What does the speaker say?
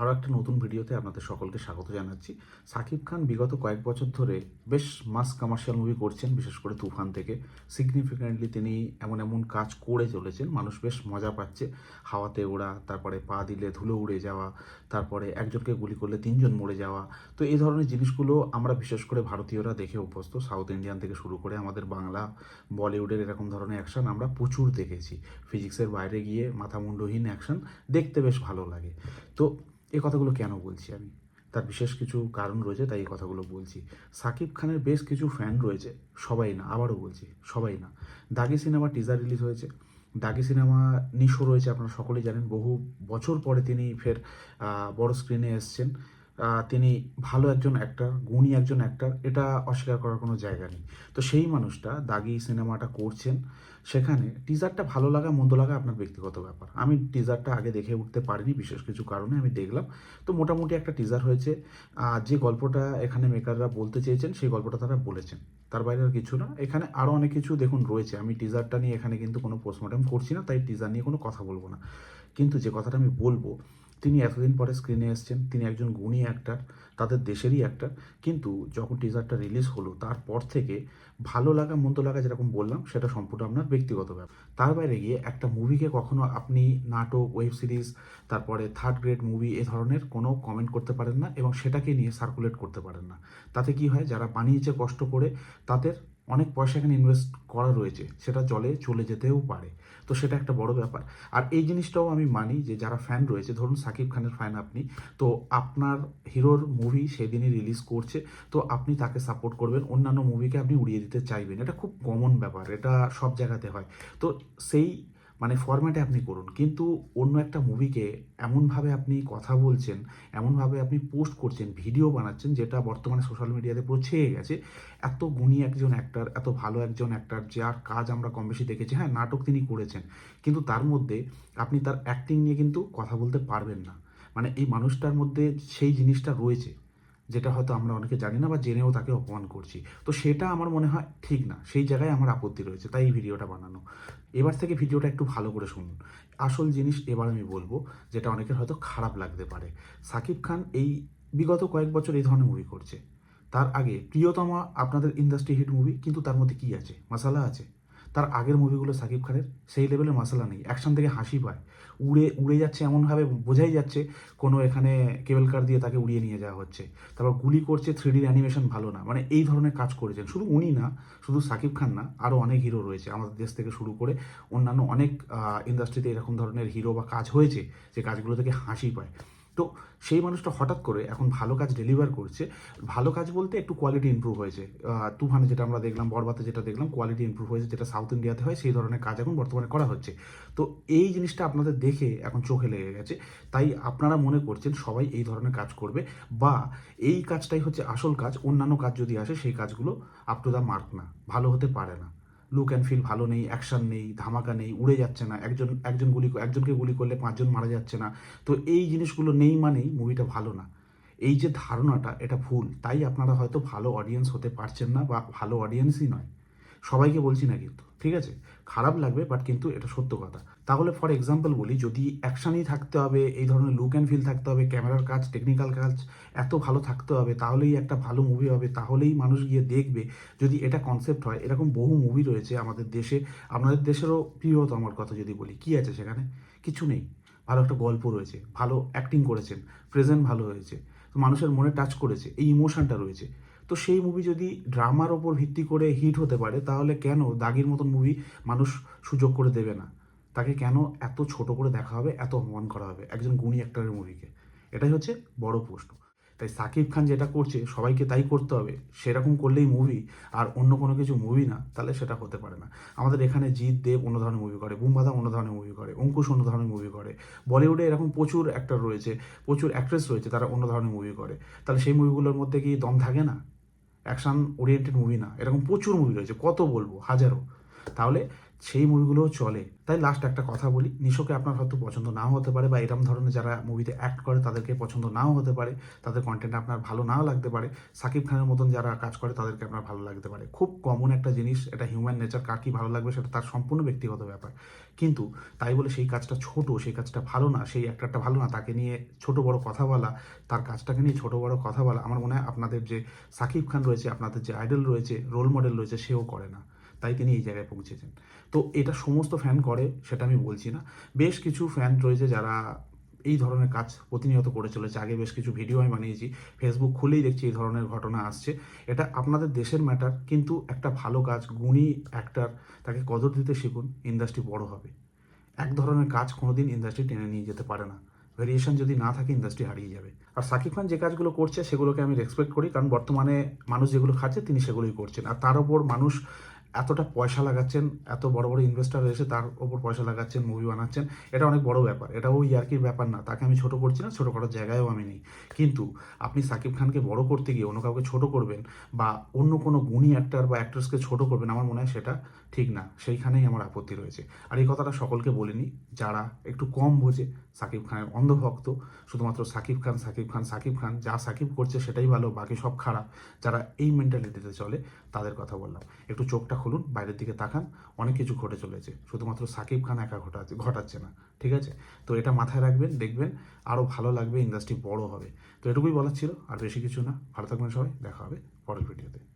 আরও একটা নতুন ভিডিওতে আপনাদের সকলকে স্বাগত জানাচ্ছি। সাকিব খান বিগত কয়েক বছর ধরে বেশ মাস কমার্শিয়াল মুভি করছেন, বিশেষ করে তুফান থেকে। সিগনিফিক্যান্টলি তিনি এমন এমন কাজ করে চলেছেন, মানুষ বেশ মজা পাচ্ছে। হাওয়াতে ওড়া, তারপরে পা দিলে ধুলো উড়ে যাওয়া, তারপরে একজনকে গুলি করলে তিনজন মরে যাওয়া। তো এই ধরনের জিনিসগুলো আমরা বিশেষ করে ভারতীয়রা দেখে অভ্যস্ত। সাউথ ইন্ডিয়ান থেকে শুরু করে আমাদের বাংলা বলিউডের এরকম ধরনের অ্যাকশন আমরা প্রচুর দেখেছি। ফিজিক্সের বাইরে গিয়ে মাথা মুন্ডহীন অ্যাকশন দেখতে বেশ ভালো লাগে। তো এই কথাগুলো কেন বলছি আমি? তার বিশেষ কিছু কারণ রয়েছে, তাই এই কথাগুলো বলছি। সাকিব খানের বেশ কিছু ফ্যান রয়েছে, সবাই না, আবারও বলছি, সবাই না। দাগি সিনেমা টিজার রিলিজ হয়েছে। দাগি সিনেমা নিশো রয়েছে, আপনারা সকলেই জানেন। বহু বছর পরে তিনি ফের বড় স্ক্রিনে এসছেন। তিনি ভালো একজন অ্যাক্টার গুণী একজন অ্যাক্টার এটা অস্বীকার করার কোনো জায়গা নেই। তো সেই মানুষটা দাগি সিনেমাটা করছেন, সেখানে টিজারটা ভালো লাগা, মন্দ লাগা আপনার ব্যক্তিগত ব্যাপার। আমি টিজারটা আগে দেখে উঠতে পারিনি, বিশেষ কিছু কারণে আমি দেখলাম। তো মোটামুটি একটা টিজার হয়েছে যে গল্পটা এখানে মেকাররা বলতে চেয়েছেন, সেই গল্পটা তারা বলেছেন। তার বাইরে আর কিছু না। এখানে আরও অনেক কিছু দেখুন রয়েছে। আমি টিজারটা নিয়ে এখানে কিন্তু কোনো পোস্টমর্টম করছি না, তাই টিজার নিয়ে কোনো কথা বলব না। কিন্তু যে কথাটা আমি বলব তিনি এতদিন পরে স্ক্রিনে এসেছেন, তিনি একজন গুণী অ্যাক্টার তাদের দেশেরই অ্যাক্টার কিন্তু যখন টিজারটা রিলিজ হলো, তারপর থেকে ভালো লাগা, মন্দ লাগা যেরকম বললাম, সেটা সম্পূর্ণ আপনার ব্যক্তিগত ব্যাপার। তার বাইরে গিয়ে একটা মুভিকে কখনো আপনি নাটক ওয়েব সিরিজ তারপরে থার্ড গ্রেড মুভি এ ধরনের কোনো কমেন্ট করতে পারেন না এবং সেটাকে নিয়ে সার্কুলেট করতে পারেন না। তাতে কি হয়, যারা বানিয়েছে কষ্ট করে, তাদের অনেক পয়সা এখানে ইনভেস্ট করা রয়েছে, সেটা জলে চলে যেতেও পারে। তো সেটা একটা বড় ব্যাপার। আর এই জিনিসটাও আমি মানি যে, যারা ফ্যান রয়েছে, ধরুন সাকিব খানের ফ্যান আপনি, তো আপনার হিরোর মুভি সেদিনই রিলিজ করছে, তো আপনি তাকে সাপোর্ট করবেন। অন্যান্য মুভিকে আপনি উড়িয়ে দিতে চাইবেন। এটা খুব কমন ব্যাপার। এটা সব জায়গাতে হয়। তো সেই মানে ফরম্যাটে আপনি করুন। কিন্তু অন্য একটা মুভিকে এমনভাবে আপনি কথা বলছেন, এমনভাবে আপনি পোস্ট করছেন ভিডিও বানাচ্ছেন, যেটা বর্তমানে সোশ্যাল মিডিয়াতে পুরো ছেয়ে গেছে। এত গুণী একজন অ্যাক্টার এত ভালো একজন অ্যাক্টর যার কাজ আমরা কম বেশি দেখেছি হ্যাঁ নাটক তিনি করেছেন। কিন্তু তার মধ্যে আপনি তার অ্যাক্টিং নিয়ে কিন্তু কথা বলতে পারবেন না। মানে এই মানুষটার মধ্যে সেই জিনিসটা রয়েছে। যেটা হয়তো আমরা অনেকে জানি না বা জেনেও তাকে অপমান করছি। তো সেটা আমার মনে হয় ঠিক না। সেই জায়গায় আমার আপত্তি রয়েছে, তাই এই ভিডিওটা বানানো। এবার থেকে ভিডিওটা একটু ভালো করে শুনুন। আসল জিনিস এবার আমি বলব, যেটা অনেকের হয়তো খারাপ লাগতে পারে। সাকিব খান এই বিগত কয়েক বছর এই ধরনের মুভি করছে। তার আগে প্রিয়তমা আপনাদের ইন্ডাস্ট্রি হিট মুভি কিন্তু তার মধ্যে কি আছে? মশালা আছে। তার আগের মুভিগুলো সাকিব খানের, সেই লেভেলের মশলা নেই। অ্যাকশন থেকে হাসি পায়। উড়ে উড়ে যাচ্ছে এমনভাবে, বোঝাই যাচ্ছে কোনো এখানে কেবল কার দিয়ে তাকে উড়িয়ে নিয়ে যাওয়া হচ্ছে। তারপর গুলি করছে থ্রি ডির অ্যানিমেশন ভালো না। মানে এই ধরনের কাজ করেছেন। শুধু উনি না, শুধু সাকিব খান না আরও অনেক হিরো রয়েছে। আমাদের দেশ থেকে শুরু করে অন্যান্য অনেক ইন্ডাস্ট্রিতে এরকম ধরনের হিরো বা কাজ হয়েছে, যে কাজগুলো থেকে হাসি পায়। তো সেই মানুষটা হঠাৎ করে এখন ভালো কাজ ডেলিভার করছে। ভালো কাজ বলতে একটু কোয়ালিটি ইমপ্রুভ হয়েছে। তুফানে যেটা আমরা দেখলাম, বরবাতে যেটা দেখলাম কোয়ালিটি ইমপ্রুভ হয়েছে, যেটা সাউথ ইন্ডিয়াতে হয়, সেই ধরনের কাজ এখন বর্তমানে করা হচ্ছে। তো এই জিনিসটা আপনাদের দেখে এখন চোখে লেগে গেছে। তাই আপনারা মনে করছেন সবাই এই ধরনের কাজ করবে বা এই কাজটাই হচ্ছে আসল কাজ, অন্যান্য কাজ যদি আসে, সেই কাজগুলো আপ টু দ্য মার্ক না, ভালো হতে পারে না। লুক অ্যান্ড ফিল ভালো নেই অ্যাকশান নেই, ধামাকা নেই, উড়ে যাচ্ছে না। একজন একজন গুলি, একজনকে গুলি করলে পাঁচজন মারা যাচ্ছে না। তো এই জিনিসগুলো নেই মানেই মুভিটা ভালো না। এই যে ধারণাটা, এটা ভুল। তাই আপনারা হয়তো ভালো অডিয়েন্স হতে পারছেন না বা ভালো অডিয়েন্সই নয়। সবাইকে বলছি না কিন্তু, ঠিক আছে? খারাপ লাগবে বাট কিন্তু এটা সত্য কথা। তাহলে ফর এক্সাম্পল বলি, যদি অ্যাকশনই থাকতে হবে, এই ধরনের লুক অ্যান্ড ফিল থাকতে হবে ক্যামেরার কাজ টেকনিক্যাল কাজ এত ভালো থাকতে হবে, তাহলেই একটা ভালো মুভি হবে, তাহলেই মানুষ গিয়ে দেখবে যদি এটা কনসেপ্ট হয়। এরকম বহু মুভি রয়েছে আমাদের দেশে আপনাদের দেশেরও প্রিয়ত আমার কথা যদি বলি, কি আছে সেখানে? কিছু নেই। ভালো একটা গল্প রয়েছে, ভালো অ্যাক্টিং করেছেন প্রেজেন্ট ভালো হয়েছে, তো মানুষের মনে টাচ করেছে, এই ইমোশনটা রয়েছে। তো সেই মুভি যদি ড্রামার ওপর ভিত্তি করে হিট হতে পারে, তাহলে কেন দাগির মতন মুভি মানুষ সুযোগ করে দেবে না? তাকে কেন এত ছোট করে দেখা হবে, এত অপমান করা হবে একজন গুণী অ্যাক্টরের মুভিকে এটাই হচ্ছে বড় প্রশ্ন। তাই সাকিব খান যেটা করছে, সবাইকে তাই করতে হবে, সেরকম করলেই মুভি আর অন্য কোনো কিছু মুভি না, তাহলে সেটা হতে পারে না। আমাদের এখানে জিৎ দেব অন্য ধরনের মুভি করে, বুমবাদা অন্য ধরনের মুভি করে, অঙ্কুশ অন্য ধরনের মুভি করে, বলিউডে এরকম প্রচুর অ্যাক্টর রয়েছে, প্রচুর অ্যাক্ট্রেস রয়েছে তারা অন্য ধরনের মুভি করে। তাহলে সেই মুভিগুলোর মধ্যে কি দম থাকে না? অ্যাকশন ওরিয়েন্টেড মুভি না। এরকম প্রচুর মুভি রয়েছে কত বলব? হাজারো। তাহলে সেই মুভিগুলোও চলে। তাই লাস্ট একটা কথা বলি, নিশোকে আপনার হয়তো পছন্দ নাও হতে পারে বা এরম ধরনের যারা মুভিতে অ্যাক্ট করে তাদেরকে পছন্দ নাও হতে পারে, তাদের কন্টেন্ট আপনার ভালো নাও লাগতে পারে। সাকিব খানের মতন যারা কাজ করে তাদেরকে আপনার ভালো লাগতে পারে। খুব কমন একটা জিনিস, এটা হিউম্যান নেচার কার কী ভালো লাগবে সেটা তার সম্পূর্ণ ব্যক্তিগত ব্যাপার। কিন্তু তাই বলে সেই কাজটা ছোট, সেই কাজটা ভালো না, সেই অ্যাক্টারটা ভালো না, তাকে নিয়ে ছোট বড় কথা বলা, তার কাজটাকে নিয়ে ছোট বড় কথা বলা, আমার মনে হয় আপনাদের যে সাকিব খান রয়েছে, আপনাদের যে আইডল রয়েছে রোল মডেল রয়েছে, সেও করে না। তাই তিনি এই জায়গায় পৌঁছেছেন। তো এটা সমস্ত ফ্যান করে, সেটা আমি বলছি না। বেশ কিছু ফ্যান রয়েছে যারা এই ধরনের কাজ প্রতিনিয়ত করে চলেছে। আগে বেশ কিছু ভিডিও আমি বানিয়েছি ফেসবুক খুলেই দেখছি এই ধরনের ঘটনা আসছে। এটা আপনাদের দেশের ম্যাটার কিন্তু একটা ভালো কাজ, গুণী অ্যাক্টার তাকে কদর দিতে শিখুন ইন্ডাস্ট্রি বড় হবে। এক ধরনের কাজ কোনোদিন ইন্ডাস্ট্রি টেনে নিয়ে যেতে পারে না। ভেরিয়েশন যদি না থাকে ইন্ডাস্ট্রি হারিয়ে যাবে। আর সাকিব খান যে কাজগুলো করছে, সেগুলোকে আমি রেসপেক্ট করি, কারণ বর্তমানে মানুষ যেগুলো খাচ্ছে, তিনি সেগুলোই করছেন। আর তার ওপর মানুষ এতটা পয়সা লাগাচ্ছেন, এত বড় বড় ইনভেস্টার এসে তার ওপর পয়সা লাগাচ্ছেন মুভি বানাচ্ছেন, এটা অনেক বড় ব্যাপার। এটা ওই ইয়ার্কির ব্যাপার না, তাকে আমি ছোট করছি না ছোটো করার জায়গায়ও আমি নেই। কিন্তু আপনি সাকিব খানকে বড় করতে গিয়ে অন্য কাউকে ছোট করবেন বা অন্য কোনো গুণী অ্যাক্টার বা অ্যাক্ট্রেসকে ছোট করবেন, আমার মনে হয় সেটা ঠিক না, সেইখানেই আমার আপত্তি রয়েছে। আর এই কথাটা সকলকে বলিনি, যারা একটু কম বোঝে, সাকিব খানের অন্ধভক্ত, শুধুমাত্র সাকিব খান সাকিব খান সাকিব খান, যা সাকিব করছে সেটাই ভালো, বাকি সব খারাপ, যারা এই মেন্টালিটিতে চলে, তাদের কথা বললাম। একটু চোখটা খুলুন, বাইরের দিকে তাকান, অনেক কিছু ঘটে চলেছে, শুধুমাত্র সাকিব খান একা ঘটাচ্ছে ঘটাচ্ছে না, ঠিক আছে? তো এটা মাথায় রাখবেন, দেখবেন আরও ভালো লাগবে ইন্ডাস্ট্রি বড় হবে। তো এটুকুই বলার ছিল, আর বেশি কিছু না। ভালো থাকবেন সবাই, দেখা হবে পরের ভিডিওতে